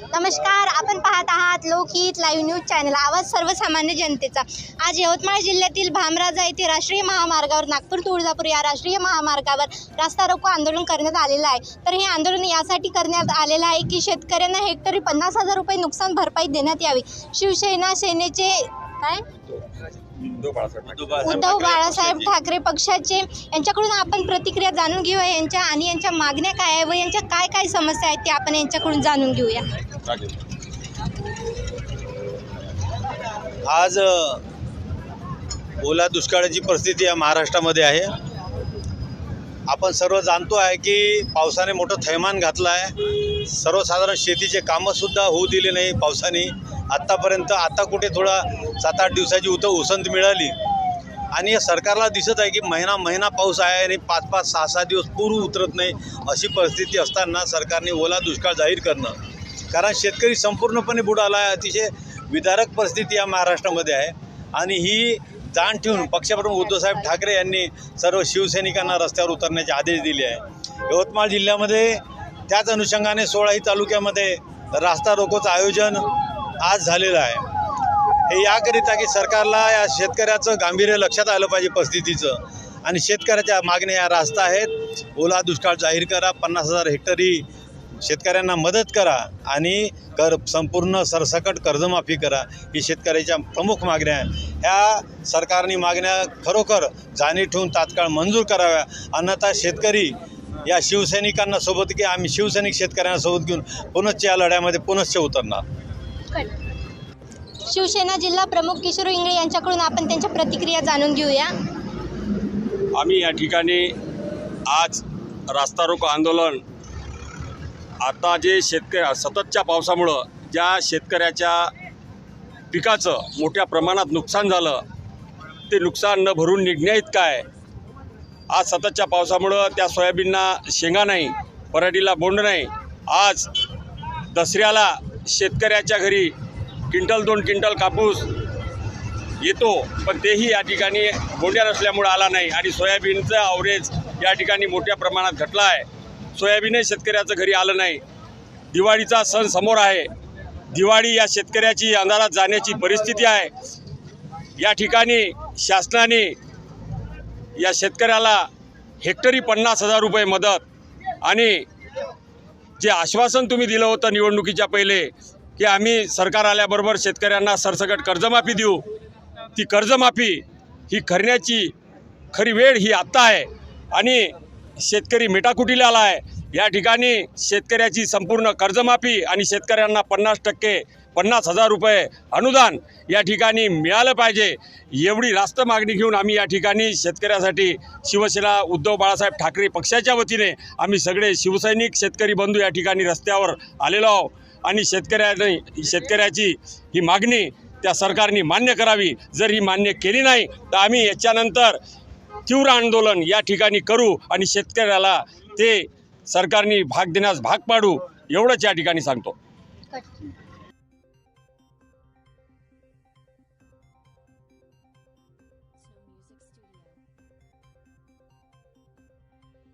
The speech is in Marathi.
नमस्कार आपण पाहत आहात लोकहित लाईव्ह न्यूज चॅनल आवाज सर्वसामान्य जनतेचा. आज यवतमाळ जिल्ह्यातील भामराजा येथे राष्ट्रीय महामार्गावर नागपूर तुळजापूर या राष्ट्रीय महामार्गावर रास्ता रोको आंदोलन करण्यात आलेलं आहे. तर हे आंदोलन यासाठी करण्यात आलेलं आहे की शेतकऱ्यांना हेक्टरी पन्नास हजार रुपये नुकसान भरपाई देण्यात यावी. शिवसेना सेनेचे काय? उद्धव बाळासाहेब ठाकरे. पक्षाचे. यांच्याकडून आपण प्रतिक्रिया जाणून घेऊया. यांच्या आणि यांच्या मागण्या काय आहे व यांच्या काय काय समस्या आहेत ते आपण यांच्याकडून जाणून घेऊया. आज ओला दुष्काळाची परिस्थिती या महाराष्ट्रामध्ये आहे. आपण सर्व जाणतो आहे की पावसाने मोठं थैमान घातलं आहे. सर्वसाधारण शेतीचे कामंसुद्धा होऊ दिले नाही पावसाने. आत्तापर्यंत आता कुठे थोडा सात आठ दिवसाची उत उसंत मिळाली. आणि या सरकारला दिसत आहे की महिना महिना पाऊस आहे आणि पाच पाच सहा सहा दिवस पूर उतरत नाही अशी परिस्थिती असताना सरकारने ओला दुष्काळ जाहीर करणं. कारण शेतकरी संपूर्णपणे बुडाला आहे. अतिशय विदारक परिस्थिती या महाराष्ट्रामध्ये आहे. आणि ही जाण ठेवून पक्षप्रमुख उद्धवसाहेब ठाकरे यांनी सर्व शिवसैनिकांना रस्त्यावर उतरण्याचे आदेश दिले आहे. यवतमाळ जिल्ह्यामध्ये त्याच अनुषंगाने सोळाही तालुक्यामध्ये रास्ता रोकोचं आयोजन आज झालेलं आहे. हे याकरिता की सरकारला या शेतकऱ्याचं गांभीर्य लक्षात आलं पाहिजे परिस्थितीचं. आणि शेतकऱ्याच्या मागण्या या रास्ता आहेत. ओला दुष्काळ जाहीर करा. पन्नास हजार हेक्टरी शेतकऱ्यांना मदत करा. आणि कर संपूर्ण सरसकट कर्जमाफी करा. ही शेतकऱ्याच्या प्रमुख मागण्या आहे ह्या सरकारने मागण्या खरोखर जाणीव ठेवून तात्काळ मंजूर कराव्या. अन्यथा शेतकरी या शिवसैनिकांना सोबत की आम्ही शिवसैनिक शेतकऱ्यांना सोबत घेऊन पुनश्च या लढ्यामध्ये पुनश्च उतरणार. शिवसेना जिल्हा प्रमुख किशोर इंगळे यांच्याकडून आपण त्यांच्या प्रतिक्रिया जाणून घेऊया. आम्ही या ठिकाणी आज रास्ता रोको आंदोलन आता जे शेतकऱ्या सततच्या पावसामुळं ज्या शेतकऱ्याच्या पिकाचं मोठ्या प्रमाणात नुकसान झालं ते नुकसान न भरून निघण्यात काय? आज सततच्या पावसामुळं त्या सोयाबीनना शेंगा नाही पराठीला बोंड नाही. आज दसऱ्याला शेतकऱ्याच्या घरी क्विंटल दोन क्विंटल कापूस येतो पण तेही या ठिकाणी बोंड्या नसल्यामुळं आला नाही. आणि सोयाबीनचं अवरेज या ठिकाणी मोठ्या प्रमाणात घटला आहे. सोयाबीनही शेतकऱ्याचं घरी आलं नाही. दिवाळीचा सण समोर आहे. दिवाळी या शेतकऱ्याची अंधारात जाण्याची परिस्थिती आहे. या ठिकाणी शासनाने या शेतकऱ्याला हेक्टरी पन्नास हजार रुपये मदत आणि जे आश्वासन तुम्ही दिलं होतं निवडणुकीच्या पहिले की आम्ही सरकार आल्याबरोबर शेतकऱ्यांना सरसकट कर्जमाफी देऊ ती कर्जमाफी ही करण्याची खरी वेळ ही आत्ता आहे. आणि शेतकरी मेटाकुटीला आला आहे. या ठिकाणी शेतकऱ्याची संपूर्ण कर्जमाफी आणि शेतकऱ्यांना पन्नास टक्के पन्नास हजार रुपये अनुदान या ठिकाणी मिळालं पाहिजे. एवढी रास्त मागणी घेऊन आम्ही या ठिकाणी शेतकऱ्यासाठी शिवसेना उद्धव बाळासाहेब ठाकरे पक्षाच्या वतीने आम्ही सगळे शिवसैनिक शेतकरी बंधू या ठिकाणी रस्त्यावर आलेलो आहोत. आणि शेतकऱ्याने शेतकऱ्याची ही मागणी त्या सरकारने मान्य करावी. जर ही मान्य केली नाही तर आम्ही याच्यानंतर तीव्र आंदोलन या ठिकाणी करू आणि शेतकऱ्याला ते सरकारने भाग देण्यास भाग पाडू एवढंच या ठिकाणी सांगतो.